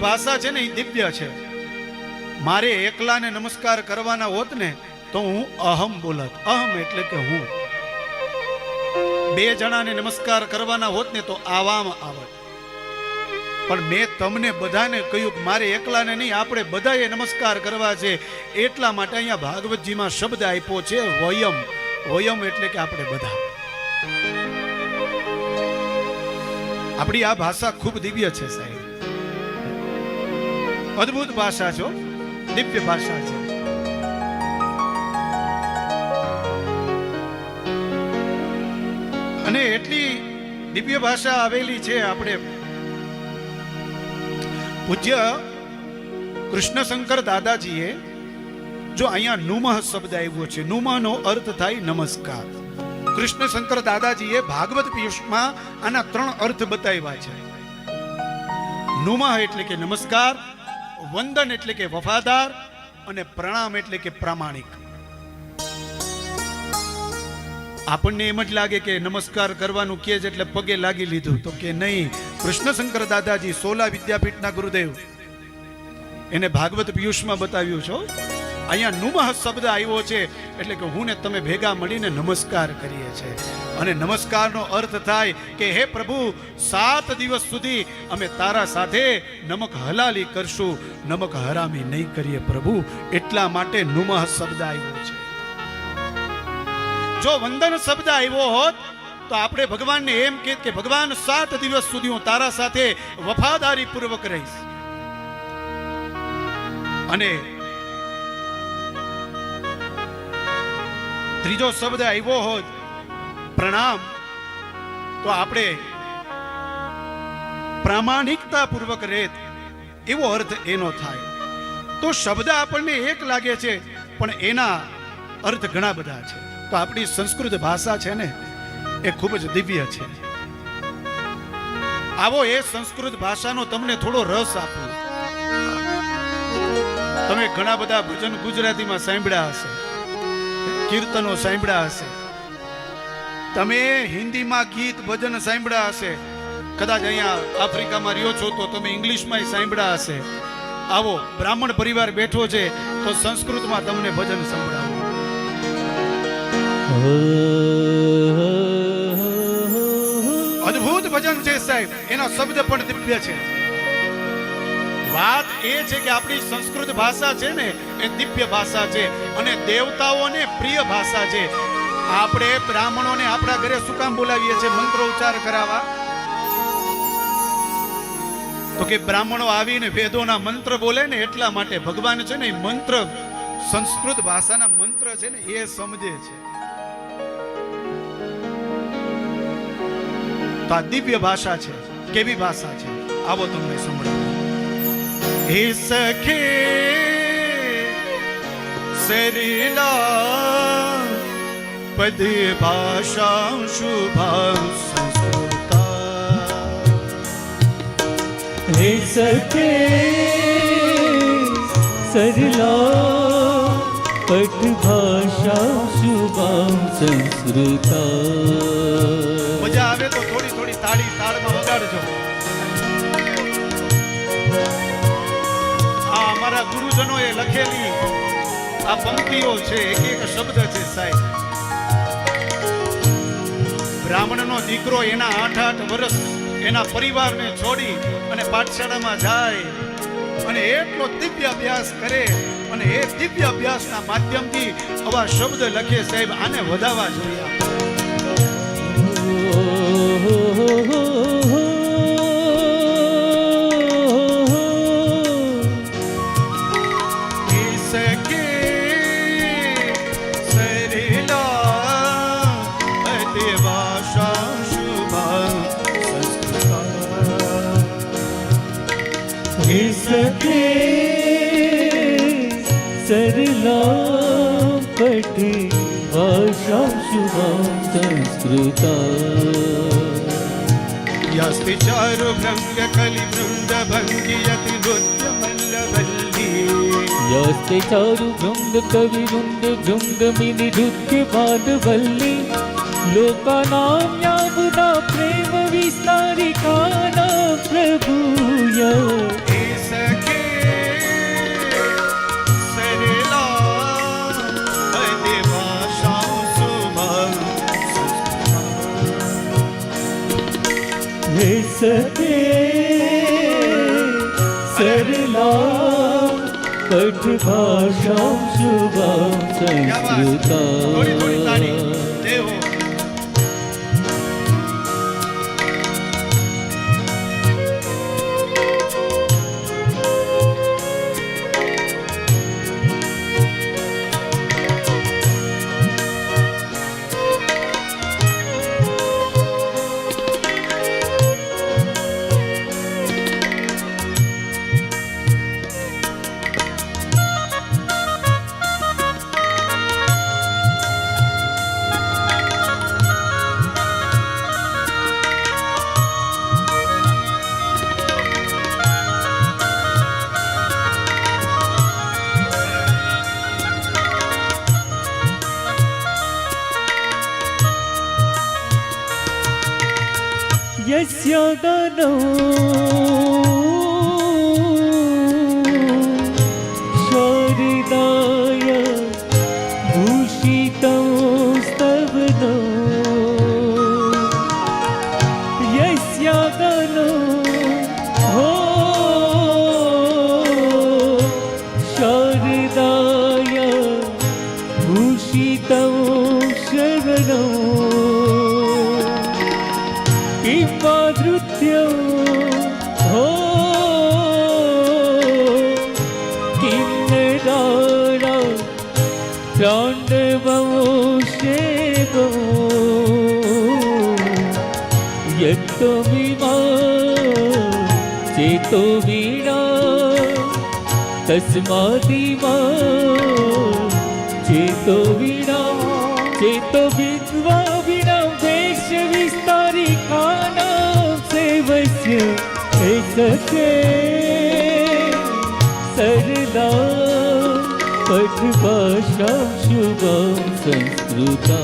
ભાષા છે ને એ દિવ્ય છે. મારે એકલાને નમસ્કાર કરવાના હોત ને તો હું અહમ બોલત. અહમ એટલે કે હું. બે જણાને નમસ્કાર કરવાના હોત ને તો આવામ આવત. પણ મેં તમને બધાને કહ્યું કે મારે એકલાને નહીં, આપણે બધાએ નમસ્કાર કરવા છે. એટલા માટે અહીંયા ભાગવતજીમાં શબ્દ આપ્યો છે, વયમ. વયમ એટલે કે આપણે બધા. આપણી આ ભાષા ખૂબ દિવ્ય છે સાહેબ. અદ્ભુત ભાષા છો દિવ્ય ભાષા છે. અને એટલી દિવ્ય ભાષા આવેલી છે આપણે. પૂજ્ય કૃષ્ણશંકર દાદાજીએ જો અહીંયા નુમહ શબ્દ આવ્યો છે નુમહનો અર્થ થાય નમસ્કાર. કૃષ્ણશંકર દાદાજીએ ભાગવત પિયુષમાં આના ત્રણ અર્થ બતાવ્યા છે. નુમહ એટલે કે નમસ્કાર વંદન એટલે કે વફાદાર અને પ્રણામ એટલે કે પ્રામાણિક. આપણને એમ જ લાગે કે નમસ્કાર કરવાનું કે જ એટલે પગે લાગી લીધું. તો કે નહીં, કૃષ્ણશંકર દાદાજી સોલા વિદ્યાપીઠના ગુરુદેવ. એને ભાગવત પિયુષમાં બતાવ્યું છો અહીંયા નુમહ શબ્દ આવ્યો છે, એટલે કે હું ને તમે ભેગા મળીને નમસ્કાર કરીએ છીએ. અને નમસ્કારનો અર્થ થાય કે, હે પ્રભુ, સાત દિવસ સુધી અમે તારા સાથે નમક હલાલી કરશું, નમક હરામી નહીં કરીએ પ્રભુ. એટલા માટે નુમહ શબ્દ આવ્યો છે. જો વંદન શબ્દ આવ્યો હોત, તો આપણે ભગવાનને એમ કે કે, ભગવાન, સાત દિવસ સુધી હું તારા સાથે વફાદારી પૂર્વક રહીશ. અને ત્રીજો શબ્દ આવ્યો હોત, પ્રણામ, તો આપણે પ્રામાણિકતા પૂર્વક રેત, એવો અર્થ એનો થાય. તો શબ્દ આપણને એક લાગે છે, પણ એના અર્થ ઘણા બધા છે. તો આપણી સંસ્કૃત ભાષા છે ને, એ ખૂબ જ દિવ્ય છે. આવો એ સંસ્કૃત ભાષાનો તમને થોડો રસ આપું. તમે ઘણા બધા ભજન ગુજરાતીમાં સાંભળ્યા હશે. કીર્તનો સાંભળ્યા હશે. તમે હિન્દીમાં ગીત, ભજન સાંભળ્યા હશે. કદાચ અહીંયા આફ્રિકામાં રહ્યો છો તો તમે ઇંગ્લિશમાં સાંભળ્યા હશે. આવો, બ્રાહ્મણ પરિવાર બેઠો છે તો સંસ્કૃતમાં તમને ભજન સંભળાવો. અદ્ભુત ભજન છે સાહેબ. એના શબ્દ પણ દિવ્ય છે. વાત એ છે કે આપણી સંસ્કૃત ભાષા છે ને એ દિવ્ય ભાષા છે અને દેવતાઓને પ્રિય ભાષા છે. આપણે બ્રાહ્મણોને આપણા ઘરે શું કામ બોલાવીએ છીએ? મંત્રો ઉચ્ચાર કરાવવા. તો કે બ્રાહ્મણો આવીને વેદોના મંત્ર બોલે ને એટલા માટે ભગવાન છે ને મંત્ર, સંસ્કૃત ભાષાના મંત્ર છે ને એ સમજે છે. તો આ દિવ્ય ભાષા છે. કેવી ભાષા છે? આવો તમને સંભળાવો. હે સખે! શરીના પદે ભાષા શુભા સુસતા હે સખે સરલા પટ ભાષા શુભા સંસ્કૃતા મજા આવે તો થોડી થોડી તાળી તાળમાં વગાડજો અમારા ગુરુજનોએ લખેલી આ પંક્તિઓ છે, એક એક શબ્દ છે સાહેબ. બ્રાહ્મણનો દીકરો એના આઠ આઠ વર્ષ એના પરિવારને છોડી અને પાઠશાળામાં જાય અને એટલો દિવ્ય અભ્યાસ કરે અને એ દિવ્ય અભ્યાસના માધ્યમથી આવા શબ્દ લખે સાહેબ, આને વધાવવા જોઈએ શકે સરલા પઠે ભાષા શુભમ સંસ્કૃતા યાસ્તિ ચારુ ભ્રમ્ય કલિ વૃંદ ભંગિયતિ યાસ્તે ચારુ ભૃંગ કવિ વૃંદ ભૃંગ મિનિ નૃત્ય પાદવલ્લી લોકાનામ યા પ્રેમ વિસ્તારિકાના પ્રભુયા सके सरला पठ भाषा शुभा संस्कृता યસ્ય દનો શરદાય ભૂષિતમ સ્તવનો યસ્ય દનો હો શરદાય ભૂષિતમ શરણો स्तवनो यस्य गणो हो शारदाय भूषितं शरणो किंवादृत्यो हो किन्नराणा प्राण्डवंशेवो यत्तो विमा चेतो वीणा तस्मादिमा चेतो वीणा चेतो विद्वा શકે સરદા પઠભાષા શુભમ સંસ્કૃતા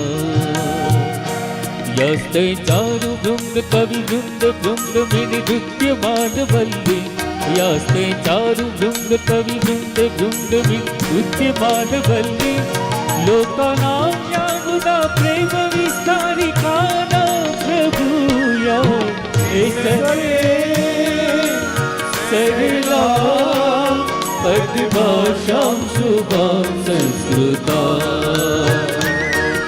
યસ્તે ચારુ વૃંદ કવિ વૃંદ વૃંદ મિનિ નૃત્ય માનવલ્લી યાસ્તે ચારુ વૃંદ કવિ વૃંદ વૃંદ મિનિ નૃત્ય માનવલ્લી લોકાના યાગુદા પ્રેમ વિસ્તારી કાના પ્રભુ યા એ સરે Şamsuba senstuta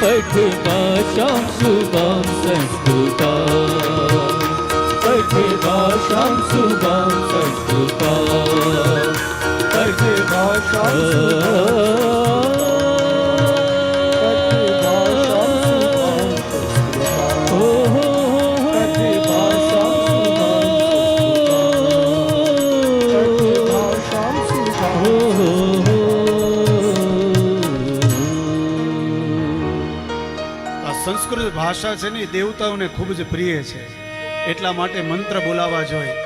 Fatima Şamsuba senstuta Fatima Şamsuba senstuta Fatima Şamsuba ભાષા છે ને દેવતાઓને ખૂબ જ પ્રિય છે. એટલા માટે મંત્ર બોલાવા જોઈએ.